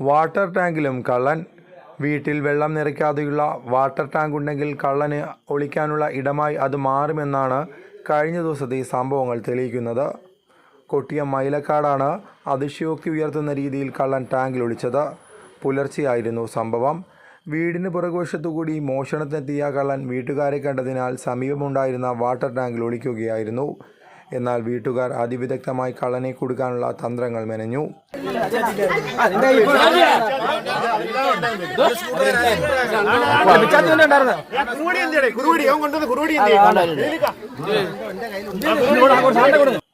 Water ടാങ്കിലും കള്ളൻ. വീട്ടിൽ വെള്ളം നിറയ്ക്കാതെയുള്ള വാട്ടർ ടാങ്ക് ഉണ്ടെങ്കിൽ കള്ളന് ഒളിക്കാനുള്ള ഇടമായി അത് മാറുമെന്നാണ് കഴിഞ്ഞ ദിവസത്തെ സംഭവങ്ങൾ തെളിയിക്കുന്നത്. കൊട്ടിയ മൈലക്കാടാണ് അതിശയോക്തി ഉയർത്തുന്ന രീതിയിൽ കള്ളൻ ടാങ്കിൽ ഒളിച്ചത്. പുലർച്ചെയായിരുന്നു സംഭവം. വീടിന് പുറകുവശത്തുകൂടി മോഷണത്തിനെത്തിയ കള്ളൻ വീട്ടുകാരെ കണ്ടതിനാൽ സമീപമുണ്ടായിരുന്ന വാട്ടർ ടാങ്കിൽ ഒളിക്കുകയായിരുന്നു. എന്നാൽ വീട്ടുകാർ അതിവിദഗ്ധമായി കള്ളനെ കൊടുക്കാനുള്ള തന്ത്രങ്ങൾ മെനഞ്ഞു.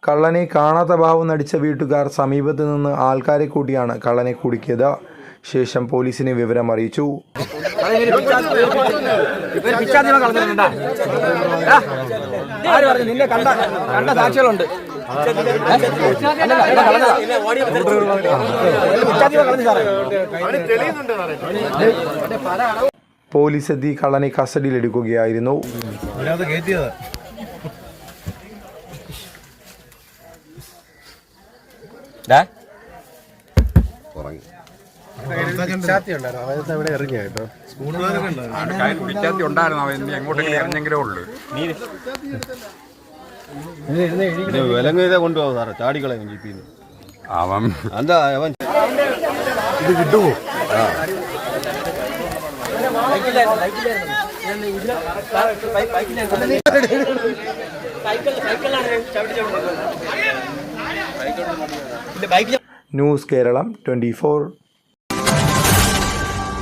കള്ളനെ കാണാത്ത ഭാവം നടിച്ച വീട്ടുകാർ സമീപത്ത് നിന്ന് ആൾക്കാരെ കൂട്ടിയാണ് കള്ളനെ കുടുക്കിയത്. ശേഷം പോലീസിനെ വിവരം അറിയിച്ചു. നിന്നെ കണ്ട കണ്ട സാക്ഷികളുണ്ട് പോലീസ് എത്തി കള്ളനെ കസ്റ്റഡിയിലെടുക്കുകയായിരുന്നു ഇതിനകത്ത് സ്കൂളുകാരൊക്കെ ഉണ്ടായിരുന്നു. അവൻ എങ്ങോട്ടെങ്കിലും ഇറങ്ങെങ്കിലേ ഉള്ളൂ അവൻ അവൻ ന്യൂസ് കേരളം ട്വന്റി